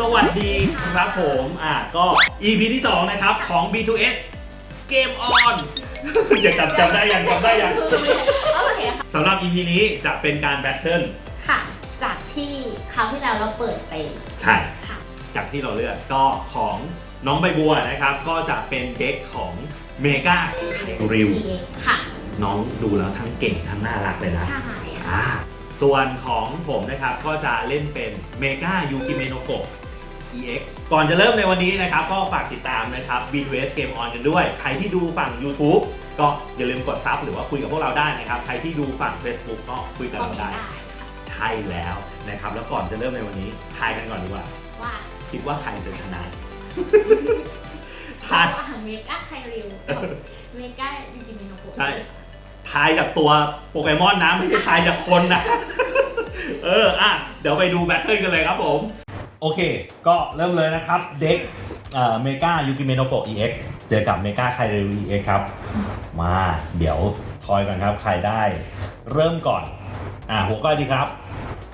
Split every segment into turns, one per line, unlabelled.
สวัสดีครับผมอะก็ EP ที่ 2 นะครับ ของ B2S เกมออนอยากจำจำได้ยังจำได้ยัง
โอเคค่ะ
สำหรับ EP นี้จะเป็นการแบทเทิล
ค่ะ จากที่คราวที่แล้วเราเปิดไป
ใช่
ค่ะ
จากที่เราเลือกก็ของน้องใบบัวนะครับ ก็จะเป็นเด็กของเมการิว
EX ค่ะ
น้องดูแล้วทั้งเก่งทั้งน่ารักเลยนะ
ใช่
อ่าส่วนของผมนะครับก็จะเล่นเป็นเมกายูกิเมโนโก EX ก่อนจะเริ่มในวันนี้นะครับ ก็ฝากติดตามนะครับ B2S Game On กันด้วย ใครที่ดูฝั่ง YouTube ก็อย่าลืมกดซับหรือว่าคุยกับพวกเราได้นะครับ ใครที่ดูฝั่ง Facebook ก็คุยกับ
ก็
เรา
ไม่
ได้
ได้
ใช่แล้วนะครับ แล้วก่อนจะเริ่มในวันนี้ทายกันก่อนดีกว่า
ว่า
คิดว่าใครจะชนะ
ระ
ทาย
หว่างเมกาไคริวกับเมกายูกิเมโนโกะ
ใช่ทายจากตัวโปเกมอนนะไม่ใช่ทายจากคนนะเออ อะ เดี๋ยวไปดูแบทเทิลกันเลยครับผม โอเค ก็เริ่มเลยนะครับ เด็กเอ่อเมกายูกิเมโนโกะ EX เจอกับเมกาไคเร EX ครับ มาเดี๋ยวทอยกันครับ ใครได้ เริ่มก่อน อะหัวก้อยดีครับ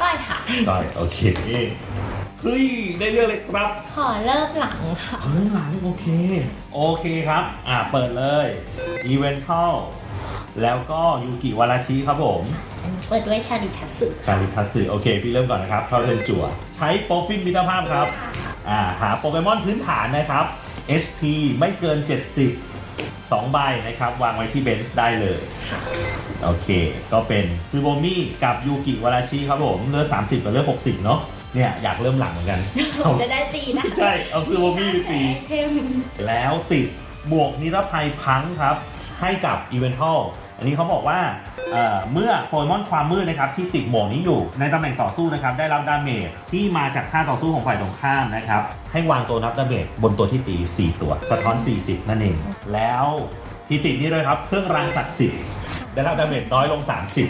ก้อยค่ะ
ก้อยโอเคเฮ้ยได้เรื่องเลยครับ
ขอเริ่มหลังค่ะ
เอาเรื่องหลังโอเค โอเคครับ อะเปิดเลยอีเวนต์เข้า แล้วก็ยูกิวาราชิครับผม
อันนี้เปิดด้วยชาดิทัสึ
ชาลิทัสึโอเค พี่เริ่มก่อนนะครับเข้าเทิร์นจั่ว ใช้โปรฟินมิตรภาพครับอ่าหาโปเกมอนพื้นฐานนะครับ SP ไม่เกิน 70 2 ใบนะครับ วางไว้ที่เบนช์ได้เลย โอเค ก็เป็นซูโบมิกับยูกิวาราชิครับผมเลือด30 กับเลือด60 เนาะเนี่ย อยากเริ่มหลังเหมือนกัน
ผมจะได้ตีนะ
ใช่ เอาซูโบมิไปตี
ไอเทม
แล้วติดบวกนิรภัยพังครับ ให้กับอีเวนทัลอันนี้เขาบอกว่าเอ่อเมื่อโปเกมอนความมืดนะครับที่ติดหมวกนี้อยู่ในตำแหน่งต่อสู้นะครับได้รับดาเมจที่มาจากท่าต่อสู้ของฝ่ายตรงข้ามนะครับให้วางตัวนับดาเมจบนตัวที่ตี 4 ตัว สะท้อน 40 นั่นเอง แล้วที่ติดนี่ด้วยครับเครื่องรางศักดิ์สิทธิ์ได้รับดาเมจน้อยลง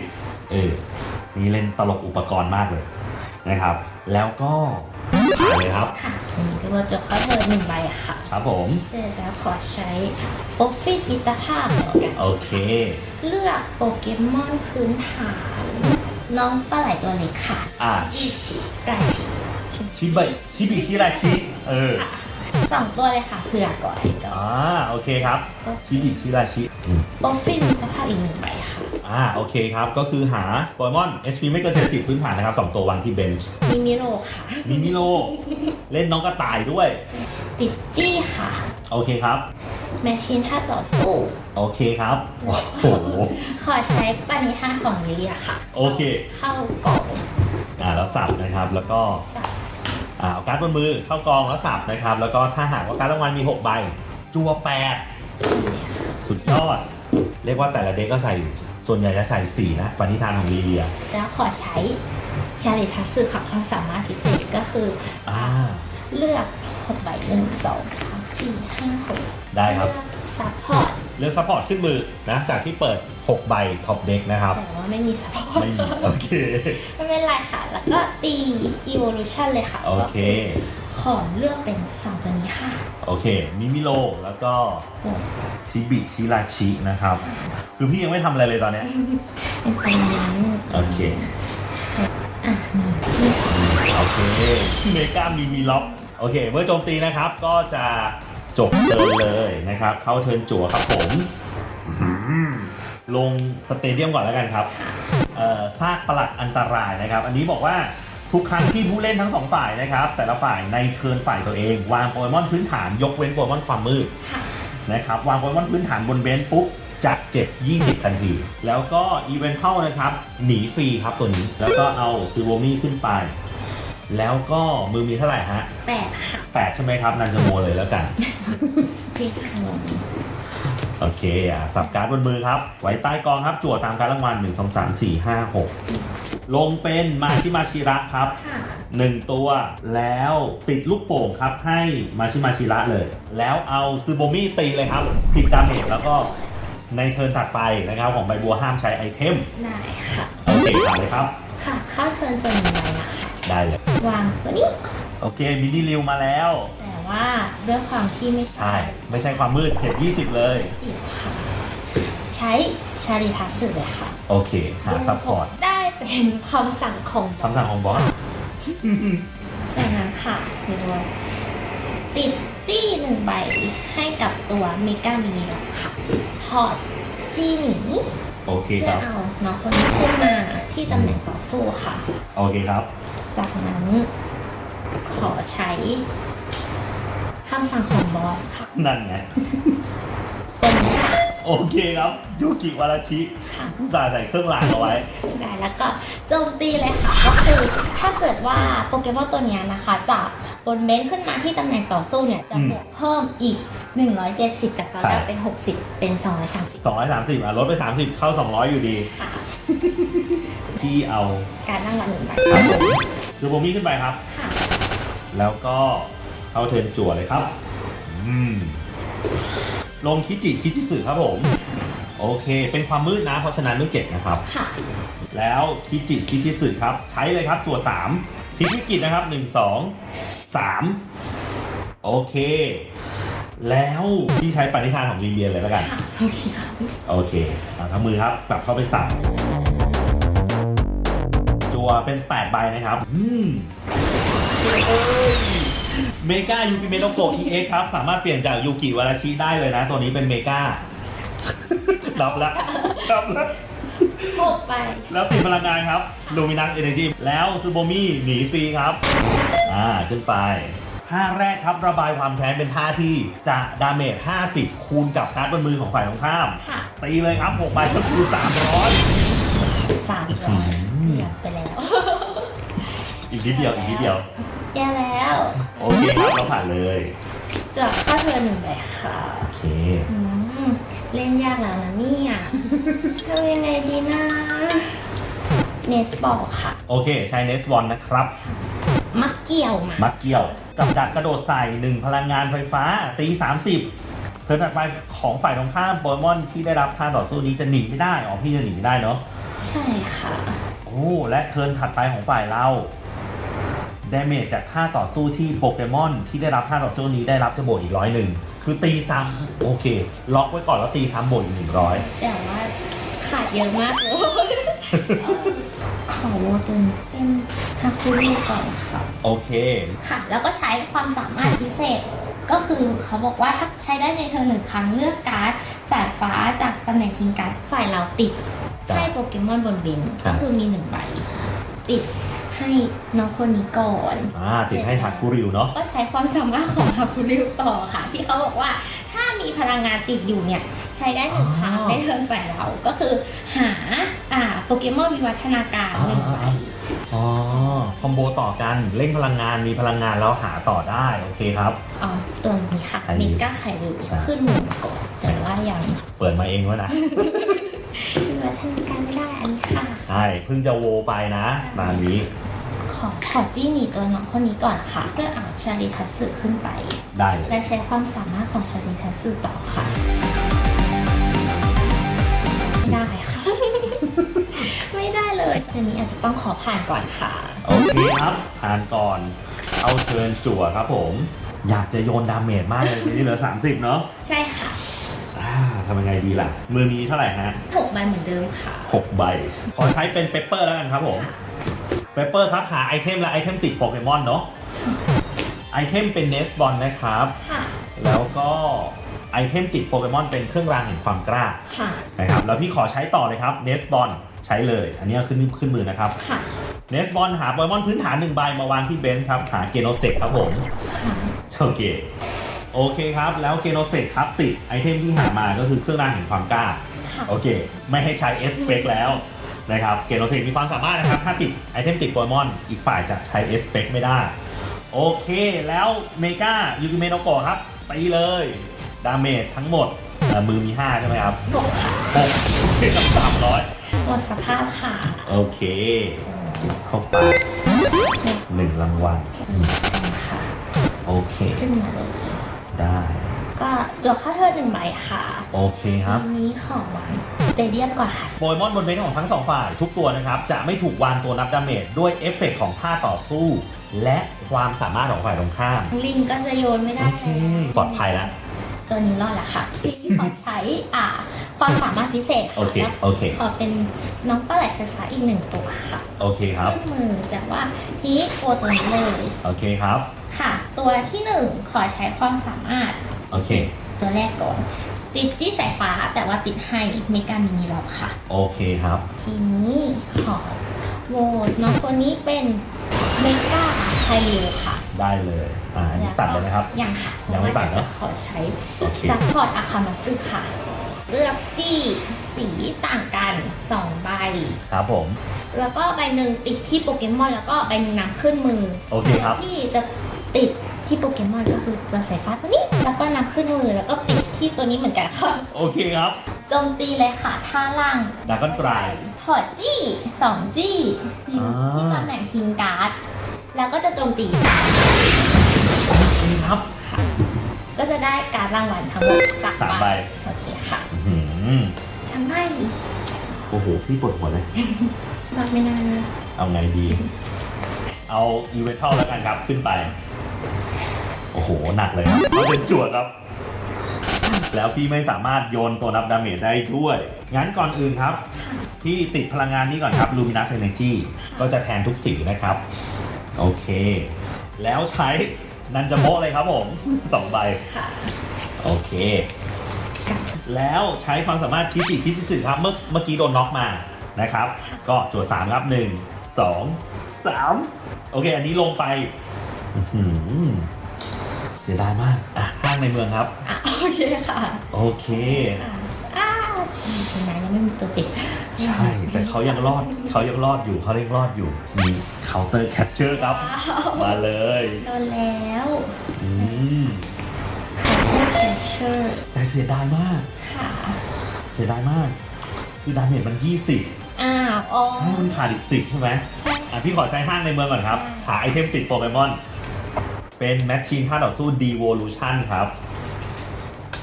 30 เออนี่เล่นตลกอุปกรณ์มากเลยนะครับ แล้วก็ผ่านเลยครับ
ค่ะอันนี้ก็ว่าจะเข้าเธอหนึ่งใบอะค่ะ
ครับผม
เสร็จแล้วขอใช้โอฟฟิศมิตรภาพเหมือนกัน
โอเค
เลือกโปเกมอนพื้นฐาน น้องปลาไหลตัวเล็กค่ะ
อ่า
อิชิราชิ
ชิบะชิบิชิราชิ เออ
ค่ะ สองตัวเลยค่ะเผื่อก่อนก็
อ่าโอเคครับชิบิชิราชิอืม
โอฟฟิศมิตรภาพอีกหนึ่งใบค่ะ
อ่าโอเคครับ ก็คือหาโปเกมอน HP ไม่เกิน70พื้นฐานนะครับ2ตัววางที่เบนช์
มิมิโรค่ะ
มิมิโลเล่นน้องกระต่ายด้วย
ติดจี้ค่ะ
โอเคครับ
แมชชีนท่าต่อสู้
โอเคครับ โอ้โห
ขอใช้ปานิธาของลิเลียค่ะ
โอเค
เข้ากล่อง
อ่าแล้วสับนะครับแล้วก็
สับ
อ่า เอาการ์ดบนมือเข้ากองแล้วสับนะครับ แล้วก็ถ้าหากว่าการดรางวัลมี6ใบจัวแปดสุดยอด เรียกว่าแต่ละเด็กก็ใส่ส่วนใหญ่จะใส่4นะปณิธานของลีเลีย
แล้วขอใช้ชาลิทัสึค่ะความสามารถพิเศษก็คืออ
อ่า
เลือก6ใบหนึ่งสองสามสี่ห้าหก
ได้ครับ
เลือก ซัพพอร์ต
เลือกซัพพอร์ตขึ้นมือนะ จากที่เปิด 6 ใบท็อปเด็กนะครับ
แต่ว่าไม่มีซัพพอร์ต
ไม่มีโอเค
ไม่เป็นไรค่ะ แล้วก็ตี evolution เลยค่ะ
โอเค
ขอเลือกเป็นสองตัวนี้ค่ะ
โอเค มิมิโล แล้วก็
เลือก
ชิบิชิราชินะครับ คือพี่ยังไม่ทำอะไรเลยตอนเนี้ย
เป็นตัวนั้น
โอเค
อะนี่นี่
โอเค เมกามิมิล็อก โอเค เมื่อโจมตีนะครับ ก็จะ จบเทิร์นเลยนะครับ เข้าเทิร์นจั่วครับผมลงสเตเดียมก่อนแล้วกันครับซากปลัดอันตรายนะครับ อันนี้บอกว่าทุกครั้งที่ผู้เล่นทั้งสองฝ่ายนะครับ แต่ละฝ่ายในเทิร์นฝ่ายตัวเอง วางโปเกมอนพื้นฐานยกเว้นโปเกมอนความมืดนะครับ วางโปเกมอนพื้นฐานบนเบนซ์ปุ๊บจะเจ็บ20 ทันที แล้วก็อีเวนท์เท่านะครับ หนีฟรีครับตัวนี้ แล้วก็เอาซูโวมี่ขึ้นไป แล้วก็มือมีเท่าไหร่ฮะ
แปดค่ะ
8ใช่ไหมครับนันจะโมเลยแล้วกัน
พี่ขนม
โอเคอะสับการ์ดบนมือครับ ไว้ใต้กองครับจั่วตามการรางวัล1 2 3 4 5 6ลงเป็นมาชิมาชิระครับ
ค่ะ
1ตัวแล้วติดลูกโป่งครับให้มาชิมาชิระเลย แล้วเอาซูโบมี่ตีเลยครับ10ดาเมจแล้วก็ในเทิร์นถัดไปนะครับ ของใบบัวห้ามใช้ไอเทม
ได้ค่ะ
โอเคผ่านเลยครับ
ค่ะ เข้าเทิร์นจนหนึ่งใบนะคะ
ได้เลย
วางตัวนี้
โอเคมินิริวมาแล้ว
แต่ว่าด้วยความที่ไม่
ใช่ ไม่ใช่ความมืดเจ็บ20เลย
เสียค่ะ ใช้ชาลิทัสึเลยค่ะ
โอเคหาซัพพอร์ต
ได้เป็นคำสั่งของ
คำสั่งของบอส
จากนั้นค่ะเราติดจี้หนึ่งใบให้กับตัวเมกามินิล็อกค่ะถอดจี้หนี
โอเคค
เพื่อ
รับ
เอาน้องคนนี้ขึ้นมาที่ตำแหน่งต่อสู้ค่ะ
โอเคครับ
จากนั้นขอใช้คำสั่งของบอสค่ะ
นั่นไง
ตัวนี้ค่ะ
โอเคครับยูกิวาราชิ
ค่ะ
ผู้สาห์ใส่เครื่องรางเอาไว้
ได้แล้วก็โจมตีเลยค่ะ ก็คือถ้าเกิดว่าโปเกมอนตัวเนี้ยนะคะจากบนเบนขึ้นมาที่ตำแหน่งต่อสู้เนี่ย จะ
อืม
บวกเพิ่มอีก 170 จากตอน
ใช่
แรกเป็น 60 เป็น 230
230อะลดไป 30 เข้า 200 อยู่ดี
ค่ะ
พี่เอา
การนั่งวันหนึ่งใบ
ครับผมคือโบมี่ขึ้นไปครับ
ค่ะ
แล้วก็เอาเทิร์นจั่วเลยครับ อืม ลงคิจิคิจิสึครับผม โอเค เป็นความมืดนะ เพราะฉะนั้นไม่เจ็บนะครับ
ค่ะ
แล้วคิจิคิจิสึครับ ใช้เลยครับจั่ว3พลิกวิกฤตนะครับ1 2 3โอเค แล้วพี่ใช้ปณิธานของลีเลียนเลยแล้วกัน
ค่ะโอเคค่ะ
โอเคเอาทั้งมือครับกลับเข้าไปสั่ง จัวเป็น 8 ใบนะครับ อืมเมกายูกิเมโนโกะ EX ครับ สามารถเปลี่ยนจากยูกิวาราชิได้เลยนะ ตัวนี้เป็นเมการับละรับละ
หกไป
แล้วติดพลังงานครับ Luminous Energy แล้วซูโบมี่หนีฟรีครับ อ่า ขึ้นไปท่าแรกครับระบายความแค้นเป็นท่าที่จะดาเมจ 50 คูณกับการ์ดบนมือของฝ่ายตรงข้าม
ค่ะ
ตีเลยครับ6ใบก็คือ300
สามร้อยเรียบไปแล้ว
อีกนิดเดียวอีกนิดเดียว
แย่แล้ว
โอเคครับเราผ่านเลย
จบข้าเธอหนึ่งใบค่ะ
โอเค
อืมเล่นยากแล้วนะเนี่ยทำยังไงดีนะเนสบอกค่ะ
โอเค ใช้เนสบอลนะครับ
มักเกี่ยวมา
มักเกี่ยว กับดักกระโดดใส่1พลังงานไฟฟ้า ตี30เทิร์นถัดไปของฝ่ายตรงข้ามโปเกมอนที่ได้รับท่าต่อสู้นี้จะหนีไม่ได้อ๋อพี่จะหนีไม่ได้เนาะ
ใช่ค่ะ
โอ้และเทิร์นถัดไปของฝ่ายเราดาเมจจากท่าต่อสู้ที่โปเกมอนที่ได้รับท่าต่อสู้นี้ได้รับจะบวกอีกร้อยหนึ่งคือตีซ้ำโอเค ล็อกไว้ก่อนแล้วตีซ้ำบวกอีกหนึ่งร้อย
แต่ว่าขาดเยอะมากเลยเออขอโวตัวนี้เป็นฮาคุริก่อนค่ะ
โอเค
ค่ะ แล้วก็ใช้ความสามารถพิเศษ ก็คือเขาบอกว่าถ้าใช้ได้ในเทิร์นหนึ่งครั้งเลือกการ์ดสายฟ้าจากตำแหน่งทิ้งการ์ดฝ่ายเราติด
ครับ
ให้โปเกมอนบนบิน
ครั
ก็
บ
คือมีหนึ่งใบ ติดให้น้องคนนี้ก่อน
อ่าติดให้ทักคูริวเนาะ
ก็ใช้ความสามารถของฮาคุริวต่อค่ะ ที่เขาบอกว่าถ้ามีพลังงานติดอยู่เนี่ย ใช้ได้หนึ่งครั้ง
อ๋อ
ในเทิร์นฝ่ายเราก็คือหาอ่าโปเกมอนวิวัฒนาการหนึ่งใบ
อ๋อคอมโบต่อกันเร่งพลังงานมีพลังงานแล้วหาต่อได้โอเคครับ
อ๋อตัวนี้ค่ะ
ไข่
เม
ริว
กาไข่ริว
ใช่
ขึ้นหนึ่งก่อนแต่ว่ายัง
เปิดมาเองวะนะ
วิวัฒนาการไม่ได้อันนี้ค่ะ
ใช่เพิ่งจะโวไปนะตามนี้
ขอขอจี้หนีตัวน้องคนนี้ก่อนค่ะ เพื่อเอาชาลิทัสสึขึ้นไป
ได้เลย
และใช้ความสามารถของชาลิทัสสึต่อค่ะ ได้ค่ะ ไม่ได้เลยอันนี้อาจจะต้องขอผ่านก่อนค่ะ
โอเคครับผ่านก่อน เอาเทิร์นจั่วครับผม อยากจะโยนดาเมจมากเลยทีนี้เหลือ 30 เนาะ
ใช่ค่ะ
อ่าทำยังไงดีล่ะ มือมีเท่าไหร่ฮะ
หกใบเหมือนเดิมค่ะ
6ใบ ขอใช้เป็นเปเปอร์แล้วกันครับผมเปเปอร์ครับหาไอเทมและไอเทมติดโปเกมอนเนาะไอเทมเป็นเนสบอลนะครับ
ค่ะ
แล้วก็ไอเทมติดโปเกมอนเป็นเครื่องรางแห่งความกล้า
ค่ะ
นะครับแล้วพี่ขอใช้ต่อเลยครับเนสบอลใช้เลย อันนี้ขึ้นขึ้นมือนะครับ
ค่ะ
เนสบอลหาโปเกมอนพื้นฐานหนึ่งใบมาวางที่เบนซ์ครับ หาเกโนเซกครับผม
ค่ะ
โอเค โอเคครับ แล้วเกโนเซกครับติดไอเทมที่หามาก็คือเครื่องรางแห่งความกล้า
ค่ะ
โอเค ไม่ให้ใช้เอสเปกแล้วนะครับ เกโนเซกมีความสามารถนะครับ ถ้าติดไอเทมติดโปเกมอน อีกฝ่ายจะใช้เอสเปกไม่ได้ โอเค แล้วเมกายูกิเมโนโกะครับตีเลย ดาเมจทั้งหมดเอ่อมือมี 5 ใช่ไหมครับ
หกค่ะ
หกกับสามร้อย
หมดสภาพค่ะ
โอเคเข้าไปหนึ่งรางวัลอืม
ค่ะ
โอเค
ขึ้นมาเลย
ได้
ก็จวกข้าวเทิดหนึ่งใบค่ะ
โอเคครับ
ทีนี้ขอวางสเตเดียมก่อนค่ะ
โปเกมอนบนเบนของทั้งสองฝ่ายทุกตัวนะครับ จะไม่ถูกวางตัวนับดาเมจด้วยเอฟเฟกต์ของท่าต่อสู้ และความสามารถของฝ่ายตรงข้าม
ลิงก็จะโยนไม่ได้
โอเค ปลอดภัยแล้ว
ตัวนี้รอดแล้วค่ะทีนี้ขอใช้อ่า คความสามารถพิเศษ
โอ
ค่ะ
เค
แล้ว
โอเค
ขอเป็นน้องปลาไหลไฟฟ้าอีกหนึ่งตัวค่ะ
โอเคครับ
ขึ้นมือแต่ว่าทีนี้ตัวตัวนี้เลย
โอเคครับ
ค่ะ ตัวที่หนึ่งขอใช้ความสามารถ
โอเค
ตัวแรกก่อน ติดจี้สายฟ้าแต่ว่าติดให้เมกามินิล็อกค่ะ
โอเคครับ
ทีนี้ขอโหวตน้องคนนี้เป็นเมกาไคลิวค่ะ
ได้เลยอ่าอันนี้ตัดเลยนะครับ
ยังค่ะ
ยังไม่ตัดเนอะ
พราะว่าดี๋ยวจะขอใช้
โอเค
ซัพพอร์ตอาคามาซึค่ะ เลือกจี้สีต่างกัน 2 ใบ
ครับผม
แล้วก็ใบหนึ่งติดที่โปเกมอนแล้วก็ใบหนึ่งนำขึ้นมือ
โอเคครับ
ที่จะติดที่โปเกมอนก็คือตัวสายฟ้าตัวนี้แล้วก็นำขึ้นมือแล้วก็ติดที่ตัวนี้เหมือนกันค่ะ
โอเคครับ
โจมตีเลยค่ะท่าล่าง
ดากอนกราย
ถอดจี้สองจี้อยู่
อ่า
ที่ตำแหน่งพิงการ์ดแล้วก็จะโจมตีสาม
โอเคครับ
ค่ะก็จะได้การดรางวัลทั้งหมดสาม
สามใบ
โอเคค่ะ
อื้อหือ
สามใบ
โอ้โห พี่ปวดหัวเลย
รับไม่นานเลย
เอาไงดี เอาอีเวนทัลแล้วกันครับ ขึ้นไป โอ้โห หนักเลยครับเขาเป็นจวดครับ แล้วพี่ไม่สามารถโยนตัวนับดาเมจได้ด้วย งั้นก่อนอื่นครับ พี่ติดพลังงานนี้ก่อนครับ Luminous Energy ก็จะแทนทุกสีนะครับ โอเค แล้วใช้นันจโมะเลยครับผม สองใบ
ค่ะ
โอเค แล้วใช้ความสามารถคิดจิคิดสื่อครับเมื่อเมื่อกี้โดนน็อกมานะครับ ก็จวดสามครับหนึ่งสองสามโอเค อันนี้ลงไปอื้อหือเสียดายมากอะห้างในเมืองครับ
อะโอเคค่ะ
โอเค
ค่ะอ้าทีนายยังไม่มีตัวติด
ใช่ แต่เขายังรอดเขายังรอดอยู่เขายังรอดอยู่ มีเคาน์เตอร์แคปเจอร์ครับ
ว้าว
มาเลย
โดนแล้ว
อืม
ค่ะแคชเชอร์
แต่เสียดายมาก
ค่ะ
เสียดายมาก คือดาเมจมัน 20
อ้าวอ๋อ
ใช่มันขาดอีก10ใช่ไหม
ใช่
อะพี่ขอใช้ห้างในเมืองก่อนครับหาไอเทมติดโปเกมอน เป็นแมชชีนท่าต่อสู้ Devolution ครับ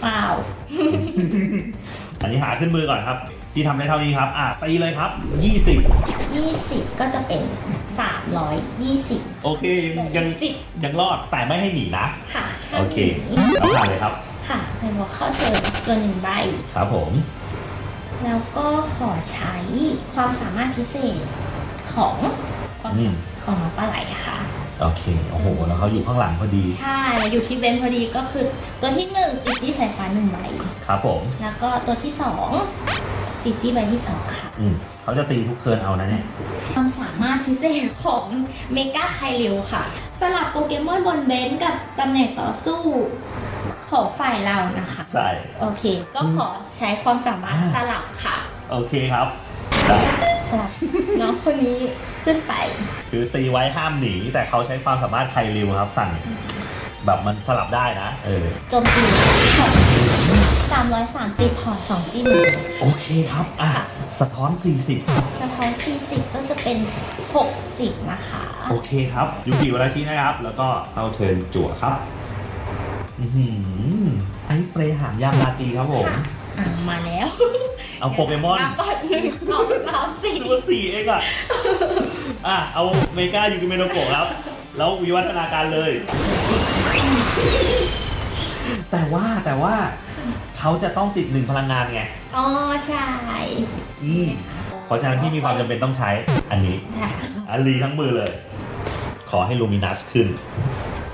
เปล่า
อันนี้หาขึ้นมือก่อนครับพี่ทำได้เท่านี้ครับ อะตีเลยครับ 20
20ก็จะเป็น320
โอเค ยังยัง
สิบ
ยังรอดแต่ไม่ให้หนีนะ
ค่ะ
โอเค
ห้าหนี
เอาผ่านเลยครับ
ค่ะในหัวข้อเธอตัวหนึ่งใบ
ครับผม
แล้วก็ขอใช้ความสามารถพิเศษของความ
อืม
ของน้องปลาไหลอะค่ะ
โอเค โอ้โห แล้วเขาอยู่ข้างหลังพอดี
ใช่มาอยู่ที่เบนพอดีก็คือ ตัวที่หนึ่งติดที่สายฟ้าหนึ่งใบ
ครับผม
แล้วก็ตัวที่สองติดที่ใบที่สองค่ะ
อืมเขาจะตีทุกเทิร์นเอานะเนี่ย
ความสามารถพิเศษของเมกาไคลิวค่ะ สลับโปเกมอนบนเบนกับตำแหน่งต่อสู้ ของฝ่ายเรานะคะ
ใช่
โอเค ก็ขอใช้ความสามารถสลับค่ะ
โอเคครับได้
สลับน้องคนนี้ขึ้นไป
คือตีไว้ห้ามหนี แต่เขาใช้ความสามารถไคลิวครับ สั่งแบบมันสลับได้นะเออ
โจมตีถอดสามร้อยสามสิบถอดสองจิ้ม
โอเคครับ อะ สะท้อน40ครับ
สะท้อนสี่สิบก็จะเป็นหกสิบนะคะ
โอเคครับยูกิวาราชินะครับ แล้วก็เข้าเทิร์นจั่วครับ อือหือไอ้เปรย์หามยามราตรีครับผม
ค่ะอะมาแล้ว
เอาโปเกมอน
นับก่อนหนึ่งสองสามสี่
ตัวสี่เองอะ อะ เอาเมกายูกิเมโนโกะครับ แล้ววิวัฒนาการเลย แต่ว่าแต่ว่าเขาจะต้องติดหนึ่งพลังงานไง
อ๋อใช่
อืมเพราะฉะนั้นพี่มีความจำเป็นต้องใช้อันนี้
ค่ะ
อันรีทั้งมือเลย ขอให้ลูมินัสขึ้น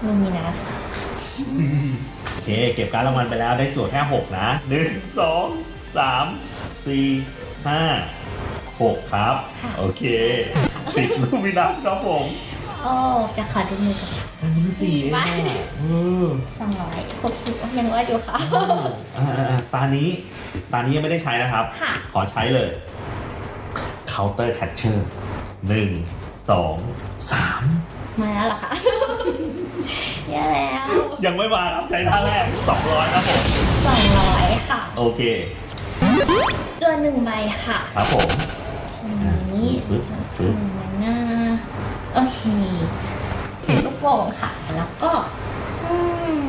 ลูมินัส
โอเค เก็บการดรางวัลไปแล้วได้จั่วแค่6นะหนึ่งสองสามสี่ห้าหกครับ โอเค ติดลูมินัสครับผม
โอ้จะขอดูมือก่อน
อันนี้สี่เองอะเออ
สองร้อยหกสิบยังว่าอยู่ค่ะ
อ่าอ่าตานี้ ตานี้ยังไม่ได้ใช้นะครับ
ค่ะ
ขอใช้เลย counter catcher หนึ่งสองสาม
มาแล้วเหรอคะ แย่แล้ว
ยังไม่มาครับใช้ท่าแรกสองร้อยครับผม
สองร้อยค่ะ
โอเค
จวนหนึ่งใบค่ะ
ครับผม
อันนี้
ฟึ๊บฟึ๊บ
หนึ่งใบหน้าโอเคเห็นลูกโป่งค่ะ แล้วก็ อืม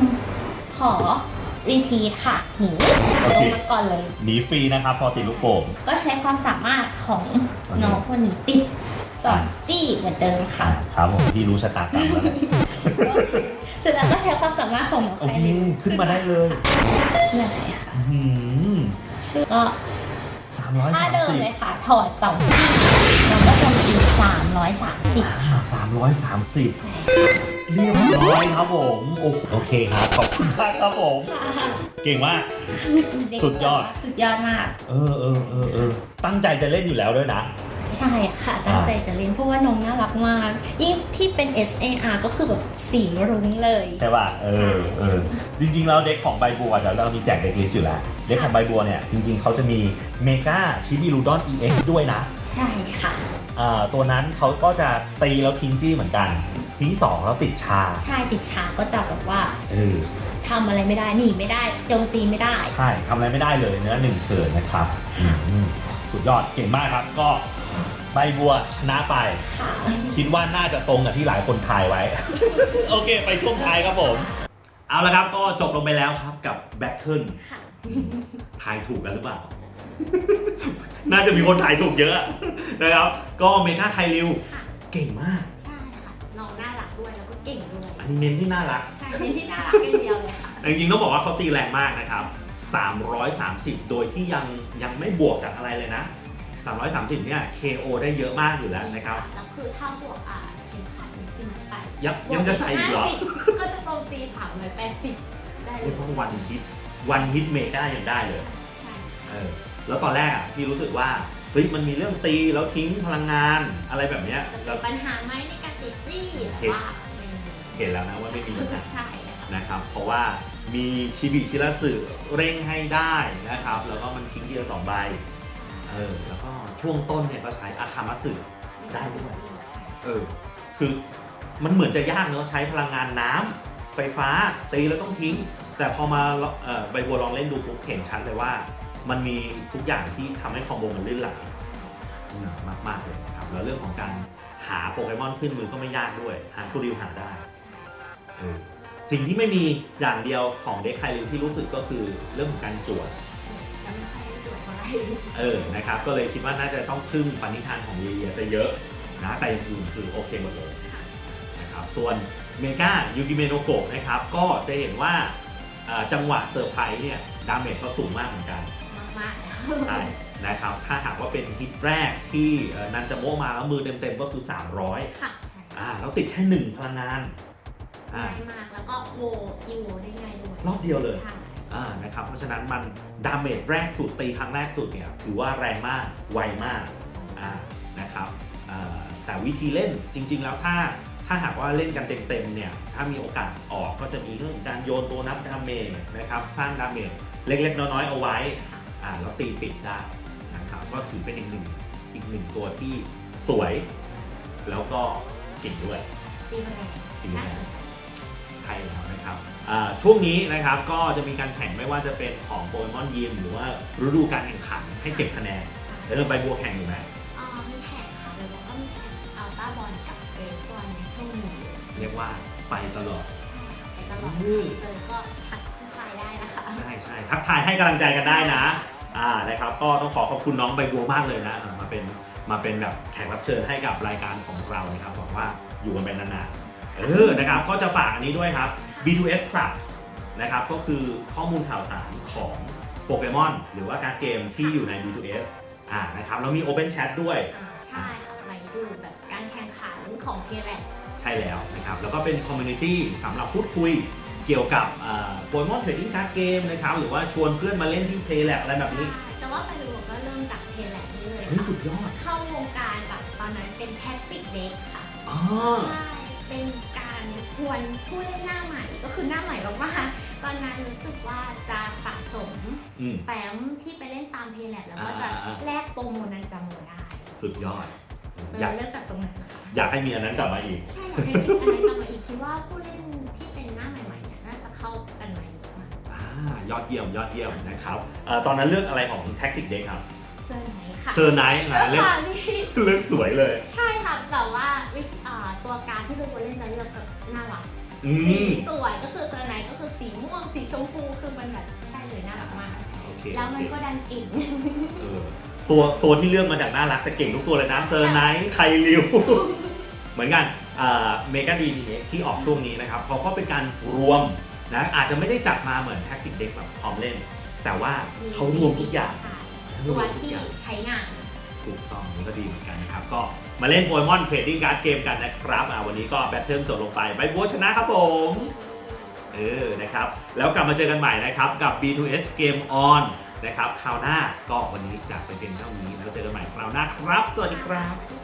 ขอรีทีทค่ะ หนีลงมาก่อนเลย
หนีฟรีนะครับ พอติดลูกโป่ง
ก็ใช้ความสามารถของน้องคนนี้ติดสองจี้เหมือนเดิมค่ะ
อ่าครับผมที่รู้ชะตากรรมแล้วแหละ
ส เสร็จแล้วก็ใช้ความสามารถของน้อง
โอ
ไค
เค
ลิน
ขึ้นมาได้เลย
เนี่ยค่ะ
อื้อหือ
ชื่อก็
สามร้อย
ถ้า
สาม
เดิม
สิบ
เลยค่ะ ถอดสองที่แล้วก็จะมีสามร้อยสามสิบ
สามร้อยสามสิบเรียบร้อยครับผมโอโอเคครับขอบคุณมากครับผม เก่งมาก สุดยอด
สุดยอดมาก
เออเออเออเออตั้งใจจะเล่นอยู่แล้วด้วยนะ
ใช่ค่ะ ตั้งใจจะเล่นเพราะว่าน้องน่ารักมาก ยิ่งที่เป็น SAR ก็คือแบบสีรุ้งเลย
ใช่ป่ะเออเออจริงๆแล้วเด็กของใบบัวเดี๋ยวเรามีแจกเด็กลิสต์อยู่แล้วเด็กของใบบัวเนี่ยจริงๆเขาจะมีเมกาชิบิรูดอน EX ด้วยนะ
ใช่ค่ะ
อ่าตัวนั้นเขาก็จะตีแล้วทิ้งจี้เหมือนกัน ทิ้งสองแล้วติดชา
ใช่ติดฉากก็จะแบบว่า
เออ
ทำอะไรไม่ได้หนีไม่ได้โจมตีไม่ได้
ใช่ทำอะไรไม่ได้เลยเนื้อหนึ่งเถิดนะครับอืมสุดยอดเก่งมากครับก็ ใบบัวชนะไป
ค่ะ
คิดว่าน่าจะตรงกับที่หลายคนทายไว้ โอเค ไปช่วงท้ายครับผม เอาละครับก็จบลงไปแล้วครับกับแบทเทิล
ค่ะ
ทายถูกกันหรือเปล่า น่าจะมีคนทายถูกเยอะนะครับ ก็เมกาไคลิว
ค่ะ
เก่งมาก
ใช่ค่ะ น้องน่ารักด้วยแล้วก็เก่งด้วย
อันนี้เน้นที่น่ารัก
ใช่เป็นที่น่ารักอย่างเดียวเลยค่ะ
แต่จริงๆต้องบอกว่าเขาตีแรงมากนะครับ330 โดยที่ยังยังไม่บวกกับอะไรเลยนะ 330 เนี่ย KO ได้เยอะมากอยู่แล้วนะครับ
แล้วคือถ้าบวกอ่าเข็มขัดมิซิมัสไป
ยังยังจะใส่อีกเหรอ
ก็จะโจมตี380 ได้เล
เรีย
ย
กว่าวันฮิตวันฮิตเมกายังได้เลย
ใช่
เออ แล้วตอนแรกอะพี่รู้สึกว่าเฮ้ยมันมีเรื่องตีแล้วทิ้งพลังงานอะไรแบบเนี้ย
จะ
แล้
มี
ว
ปัญหาไหมในการติดจี้แต่ว่าไม่มี
เห็นแล้วนะว่าไม่มีปัญหา
ใช่ค่ะ
นะครับ เพราะว่ามีชิบิชิระสึเร่งให้ได้นะครับ แล้วก็มันทิ้งทีละสองใบ เออแล้วก็ช่วงต้นเนี่ยก็ใช้อาคามัสึได้ด้วยเออคือมันเหมือนจะยากเนอะใช้พลังงานน้ำไฟฟ้าตีแล้วต้องทิ้ง แต่พอมาใบบัวลองเล่นดูปุ๊บเห็นชัดเลยว่า มันมีทุกอย่างที่ทำให้คอมโบมันลื่นไหลมากมากเลยนะครับแล้วเรื่องของการหาโปเกมอนขึ้นมือก็ไม่ยากด้วย หาคูริวหาได้สิ่งที่ไม่มีอย่างเดียวของเด็กไคลิวที่รู้สึกก็คือเรื่องของการจวด
เท่าไหร่
เออนะครับก็เลยคิดว่าน่าจะต้องพึ่งปณิธานของเยียจะเยอะนะแต่อื่นคือโอเคหมดเลยนะครับส่วนเมกายูกิเมโนโกะนะครับก็จะเห็นว่าเอ่อจังหวะเซอร์ไพรส์เนี่ยดาเมจเขาสูงมากเหมือนกัน
มากๆแล้ว
ใช่นะครับถ้าหากว่าเป็นฮิตแรกที่เอ่อนันจะโมมาแล้วมือเต็มๆก็คือ 300
ค่ะใช่
อ่าแล้วติดแค่หนึ่งพลังงานอ่า
ง่ายมากแล้วก็โวอีโวได้ง่ายด้วย
รอบเดียวเลย
ใช่
อ่า นะครับเพราะฉะนั้นมันดาเมจแรกสุดตีครั้งแรกสุดเนี่ยถือว่าแรงมากไวมากอ่านะครับอ่าแต่วิธีเล่นจริง ๆ แล้วถ้าถ้าหากว่าเล่นกันเต็มๆเนี่ยถ้ามีโอกาสออกก็จะมีเรื่องของการโยนตัวนับดาเมจนะครับสร้างดาเมจเล็กๆ น้อยๆเอาไว้อ่าแล้วตีปิดได้นะครับก็ถือเป็นอีกหนึ่งอีกหนึ่งตัวที่สวย แล้วก็เก่งด้วย
ตีแรง
ตีแรง
น่าสนใจ
ใช่แล้วนะครับอ่าช่วงนี้นะครับก็จะมีการแข่งไม่ว่าจะเป็นของโปเกมอนยิมหรือว่าฤดูการแข่งขันให้เก็บคะแนนเออใบบัวแข่งอยู่ไหม
อ่ามีแข่งค่ะแล้วก็มีแข่งอัลต้าบอลกับเรสบอลในช่วงนี้
เรียกว่าไปตลอด
ใช่ค่ะไปตลอด
อืม
เจอก็ทักทายได้นะคะ
ใช่ใช่ทักทายให้กำลังใจกันได้นะอ่านะครับก็ต้องขอขอบคุณน้องใบบัวมากเลยนะเออมาเป็นมาเป็นแบบแขกรับเชิญให้กับรายการของเรานะครับหวังว่าอยู่กันไปนานๆ เออนะครับก็จะฝากอันนี้ด้วยครับ B2S Club นะครับก็คือข้อมูลข่าวสารของโปเกมอนหรือว่าการเกมที่อยู่ใน B2S อ่านะครับแล้วมี Open Chat ด้วย
อ่าใช่ค่ะไว้ดูแบบการแข่งขันของเพลแล
ใช่แล้วนะครับ แล้วก็เป็นคอมมูนิตี้สำหรับพูดคุยเกี่ยวกับโปเกมอนเทรดดิ้งการ์ดเกมนะครับ หรือว่าชวนเพื่อนมาเล่นที่ Play Lab อะไรแบบนี้
แต่ว่าไปดูก็เริ่มจากเพลแลนี่เลย
เฮ้ย
ค่ะ
สุดยอด
เข้าวงการแบบตอนนั้นเป็นแท็กติกเด็กค่ะ
อ๋อ
ใช่ เป็นการชวนผู้เล่นหน้าใหม่ก็คือหน้าใหม่มากๆตอนนั้นรู้สึกว่าจะสะสม
อืม
แปมที่ไปเล่นตามเพลแลแล้วก็จะ
อ่าๆๆ
แลกโปรโมนันจาโมได้
สุดยอด
เอ
อยาก
อเริ่มจากตรงนั้นนะคะ
อยากให้มีอันนั้นกลับมาอีก
ใช่อยากให้มีอะไรกลับมาอีกคิดว่าผู้เล่นที่เป็นหน้าใหม่ๆเนี่ยน่าจะเข้ากันมาเยอะมาก
อ่ายอดเยี่ยมยอดเยี่ยมนะครับเอ่อตอนนั้นเลือกอะไรของ Tactic Deck ครับ
เซอร์ไหนค่ะ
เซอร์ไนท์
แล้
นะ
ว
เลือก
ค่ะที่
เลือกสวยเลย
ใช่ค่ะแต่ว่าวิธีอ่าตัวการดที่เป็นคนเล่นจะเลือกแบบน่ารัก
อื
สี
ม
สวยก็คือเซอร์ไนท์ก็คือสีม่วงสีชมพูคือมันแบบใช่เลยน่ารักมาก
โอเค
แล้วมัน
โอเค
ก็ดันเก่ง
เออตัวตัวที่เลือกมาจากน่ารักแต่เก่งทุกตัวเลยนะเซอร์ไนท์ไคลิว เหมือนกันเมกาดีดีที่ออกช่วงนี้นะครับเขาก็เป็นการรวมนะอาจจะไม่ได้จัดมาเหมือนแท็กติกเด็กแบบพร้อมเล่น แต่ว่าเขารวมทุกอย่าง
ตัวที่ใช้งาน
ถูกต้องนี่ก็ดีเหมือนกันนะครับ ก็มาเล่นโปเกมอนเทรดดิ้งการ์ดเกมกันนะครับอ่าวันนี้ก็แบทเทิลจบลงไปไบบัวชนะครับผมเออนะครับ แล้วกลับมาเจอกันใหม่นะครับกับ B2S Game On นะครับคราวหน้าก็วันนี้จากเป็นเท่านี้แล้วเจอกันใหม่คราวหน้าครับ สวัสดีครับ